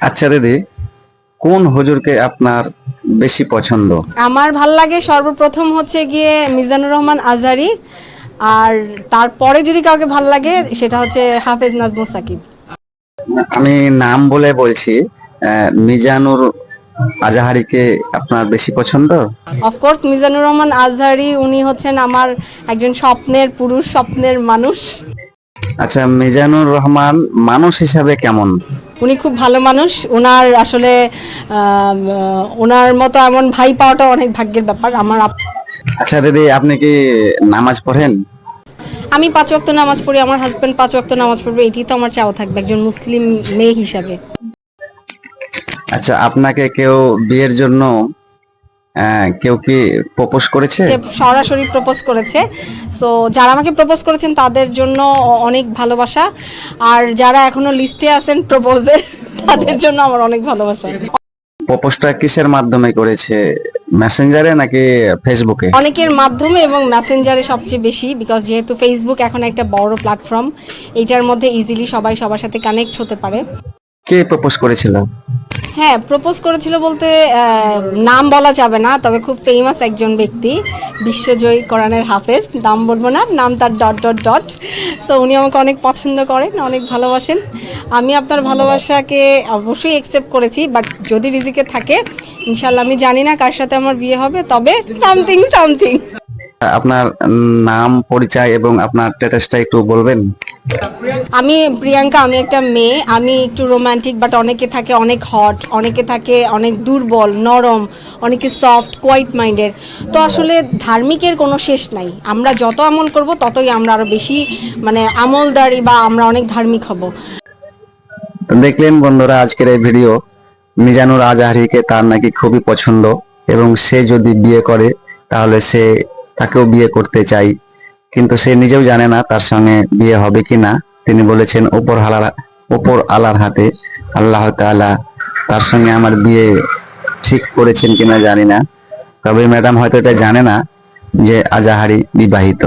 আচ্ছা দিদি কোন হুজুরকে আপনার বেশি পছন্দ? আমার ভালো লাগে সর্বপ্রথম হচ্ছে গিয়ে মিজানুর রহমান আজহারি আর তারপরে যদি কাউকে ভালো লাগে সেটা হচ্ছে হাফেজ নাজমুস সাকিব। আমি নাম বলে বলছি মিজানুর আজাহারিকে আপনার বেশি পছন্দ? অফকোর্স মিজানুর রহমান আজহারি উনি হচ্ছেন আমার একজন স্বপ্নের পুরুষ স্বপ্নের মানুষ। আচ্ছা মিজানুর রহমান মানুষ হিসাবে কেমন? উনি খুব ভালো মানুষ। ওনার আসলে ওনার মতো এমন ভাই পাওয়াটা অনেক ভাগ্যের ব্যাপার। আমার আচ্ছা দিদি আপনি কি নামাজ পড়েন? আমি পাঁচ ওয়াক্ত নামাজ পড়ি আমার হাজব্যান্ড পাঁচ ওয়াক্ত নামাজ পড়বে এটি তো আমার চাওয়া থাকবে একজন মুসলিম মেয়ে হিসাবে। আচ্ছা আপনাকে কেউ বিয়ের জন্য কেউ কি প্রপোজ করেছে? সরাসরি প্রপোজ করেছে। সো যারা আমাকে প্রপোজ করেছেন তাদের জন্য অনেক ভালোবাসা। আর যারা এখনও লিস্টে আছেন প্রপোজের তাদের জন্য আমার অনেক ভালোবাসা। প্রপোজটা কিসের মাধ্যমে করেছে? মেসেঞ্জারে নাকি ফেসবুকে অনেকের মাধ্যমে এবং মেসেঞ্জারে সবচেয়ে বেশি বিকজ যেহেতু ফেসবুক এখন একটা বড় প্ল্যাটফর্ম এইটার মধ্যে ইজিলি সবাই সবার সাথে কানেক্ট হতে পারে। কে প্রপোজ করেছিল? হ্যাঁ প্রপোজ করেছিল বলতে নাম বলা যাবে না, তবে খুব ফেমাস একজন ব্যক্তি, বিশ্বজয়ী কোরআনের হাফেজ, নাম বলব না, নাম তার ডট ডট ডট সো উনি আমাকে অনেক পছন্দ করেন, অনেক ভালোবাসেন। আমি আপনার ভালোবাসাকে অবশ্যই একসেপ্ট করেছি বাট যদি রিজিকে থাকে, ইনশাল্লাহ, আমি জানি না কার সাথে আমার বিয়ে হবে, তবে সামথিং সামথিং আপনার নাম পরিচয় এবং আপনার স্ট্যাটাসটা একটু বলবেন? আমি প্রিয়াঙ্কা আমি একটা মেয়ে। আমি একটু রোমান্টিক বাট অনেকে থাকে অনেক হট অনেকে থাকে অনেক দুর্বল নরম অনেকে সফট কোয়াইট মাইন্ডের তো আসলে ধার্মিকের কোনো শেষ নাই। আমরা যত আমল করব ততই আমরা আরও বেশি মানে আমলদারি বা আমরা অনেক ধার্মিক হব। দেখলেন বন্ধুরা আজকের এই ভিডিও মিজানুর আজহারিকে তার নাকি খুবই পছন্দ এবং সে যদি বিয়ে করে তাহলে সে তাকেও বিয়ে করতে চাই। কিন্তু সে নিজেও জানে না তার সঙ্গে বিয়ে হবে কি না। তিনি বলেছেন, ওপর হালার ওপর আলার হাতে আল্লাহ তালা তার সঙ্গে আমার বিয়ে ঠিক করেছেন কিনা জানি না। তবে ম্যাডাম হয়তো এটা জানে না যে আজাহারি বিবাহিত।